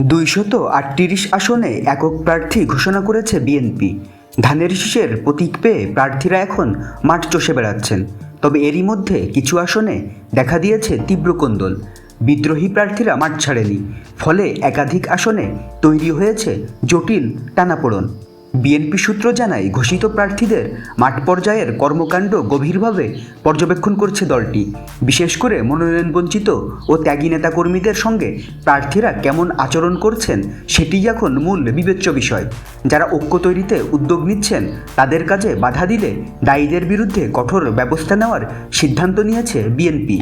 দুইশত আটত্রিশ আসনে একক প্রার্থী ঘোষণা করেছে বিএনপি। ধানের শীষের প্রতীক পেয়ে প্রার্থীরা এখন মাঠ চষে বেড়াচ্ছেন। তবে এরই মধ্যে কিছু আসনে দেখা দিয়েছে তীব্র কোন্দল। বিদ্রোহী প্রার্থীরা মাঠ ছাড়েনি, ফলে একাধিক আসনে তৈরি হয়েছে জটিল টানাপোড়ন। বিএনপি সূত্র জানায়, ঘোষিত প্রার্থীদের মাঠ পর্যায়ের কর্মকাণ্ড গভীরভাবে পর্যবেক্ষণ করছে দলটি। বিশেষ করে মনোনয়ন বঞ্চিত ও ত্যাগী নেতাকর্মীদের সঙ্গে প্রার্থীরা কেমন আচরণ করছেন সেটিই এখন মূল বিবেচ্য বিষয়। যারা ঐক্য তৈরিতে উদ্যোগ নিচ্ছেন, তাদের কাজে বাধা দিলে দায়ীদের বিরুদ্ধে কঠোর ব্যবস্থা নেওয়ার সিদ্ধান্ত নিয়েছে বিএনপি।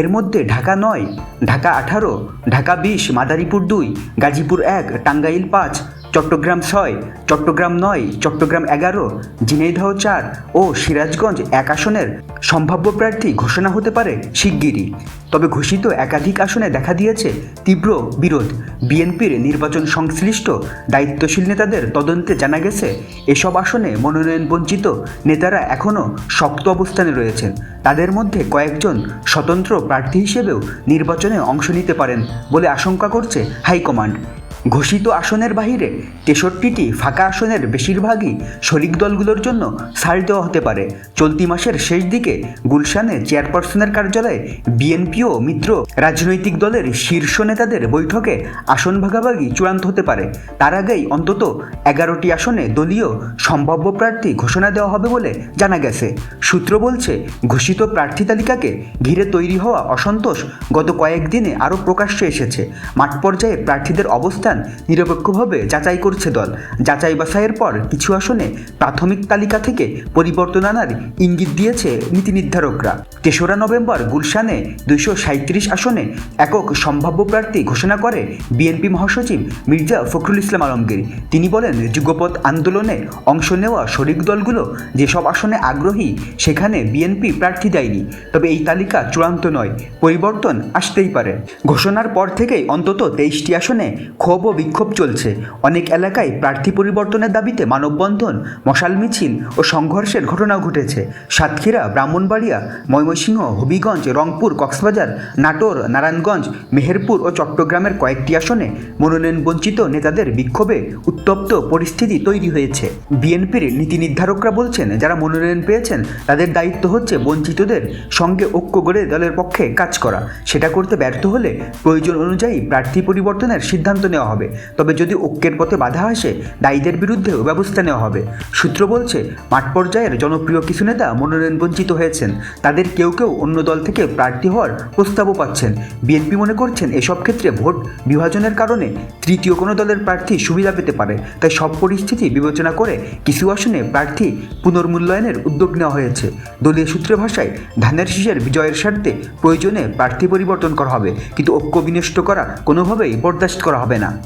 এর মধ্যে ঢাকা নয়, ঢাকা আঠারো, ঢাকা বিশ, মাদারীপুর দুই, গাজীপুর এক, টাঙ্গাইল পাঁচ চট্টগ্রাম ছয়, চট্টগ্রাম নয়, চট্টগ্রাম এগারো, ঝিনাইদহ চার ও সিরাজগঞ্জ এক আসনের সম্ভাব্য প্রার্থী ঘোষণা হতে পারে শিগগিরই। তবে ঘোষিত একাধিক আসনে দেখা দিয়েছে তীব্র বিরোধ। বিএনপির নির্বাচন সংশ্লিষ্ট দায়িত্বশীল নেতাদের তদন্তে জানা গেছে, এসব আসনে মনোনয়ন বঞ্চিত নেতারা এখনও শক্ত অবস্থানে রয়েছেন। তাদের মধ্যে কয়েকজন স্বতন্ত্র প্রার্থী হিসেবেও নির্বাচনে অংশ নিতে পারেন বলে আশঙ্কা করছে হাইকমান্ড। ঘোষিত আসনের বাহিরে তেষট্টিটি ফাঁকা আসনের বেশিরভাগই শরিক দলগুলোর জন্য ছাড় দেওয়া হতে পারে। চলতি মাসের শেষ দিকে গুলশানে চেয়ারপারসনের কার্যালয়ে বিএনপি ও মিত্র রাজনৈতিক দলের শীর্ষ নেতাদের বৈঠকে আসন ভাগাভাগি চূড়ান্ত হতে পারে। তার আগেই অন্তত এগারোটি আসনে দলীয় সম্ভাব্য প্রার্থী ঘোষণা দেওয়া হবে বলে জানা গেছে। সূত্র বলছে, ঘোষিত প্রার্থী তালিকাকে ঘিরে তৈরি হওয়া অসন্তোষ গত কয়েকদিনে আরও প্রকাশ্যে এসেছে। মাঠ পর্যায়ে প্রার্থীদের অবস্থান নিরপেক্ষভাবে যাচাই করছে দল। যাচাই বাছাইয়ের পর কিছু আসনে প্রাথমিক তালিকা থেকে পরিবর্তন আনার ইঙ্গিত দিয়েছে নীতি নির্ধারকরা। তেসরা নভেম্বর গুলশানে দুইশো সাঁত্রিশ আসনে একক সম্ভাব্য প্রার্থী ঘোষণা করে বিএনপি মহাসচিব মির্জা ফখরুল ইসলাম আলমগীর। তিনি বলেন যুগপথ আন্দোলনে অংশ নেওয়া শরিক দলগুলো যেসব আসনে আগ্রহী, সেখানে বিএনপি প্রার্থী দেয়নি। তবে এই তালিকা চূড়ান্ত নয়, পরিবর্তন আসতেই পারে। ঘোষণার পর থেকেই অন্তত তেইশটি আসনে ক্ষোভ বিক্ষোভ চলছে। অনেক এলাকায় প্রার্থী পরিবর্তনের দাবিতে মানববন্ধন, মশাল মিছিল ও সংঘর্ষের ঘটনাও ঘটেছে। সাতক্ষীরা, ব্রাহ্মণবাড়িয়া, ময়মনসিংহ, হবিগঞ্জ, রংপুর, কক্সবাজার, নাটোর, নারায়ণগঞ্জ, মেহেরপুর ও চট্টগ্রামের কয়েকটি আসনে মনোনয়ন বঞ্চিত নেতাদের বিক্ষোভে উত্তপ্ত পরিস্থিতি তৈরি হয়েছে। বিএনপির নীতি নির্ধারকরা বলছেন, যারা মনোনয়ন পেয়েছেন, তাদের দায়িত্ব হচ্ছে বঞ্চিতদের সঙ্গে ঐক্য গড়ে দলের পক্ষে কাজ করা। সেটা করতে ব্যর্থ হলে প্রয়োজন অনুযায়ী প্রার্থী পরিবর্তনের সিদ্ধান্ত নেওয়া হবে। তবে যদি ঐক্যের পথে বাধা আসে, দায়ীদের বিরুদ্ধেও ব্যবস্থা নেওয়া হবে। সূত্র বলছে, মাঠ পর্যায়ের জনপ্রিয় কিছু নেতা মনোনয়ন বঞ্চিত হয়েছেন। তাদের কেউ কেউ অন্য দল থেকে প্রার্থী হওয়ার প্রস্তাবও পাচ্ছেন। বিএনপি মনে করছেন এসব ক্ষেত্রে ভোট বিভাজনের কারণে তৃতীয় কোনো দলের প্রার্থী সুবিধা পেতে পারে। তাই সব পরিস্থিতি বিবেচনা করে কিছু আসনে প্রার্থী পুনর্মূল্যায়নের উদ্যোগ নেওয়া হয়েছে। দলীয় সূত্রের ভাষায়, ধানের শীষের বিজয়ের স্বার্থে প্রয়োজনে প্রার্থী পরিবর্তন করা হবে। কিন্তু ঐক্য বিনষ্ট করা কোনোভাবেই বরদাস্ত করা হবে না।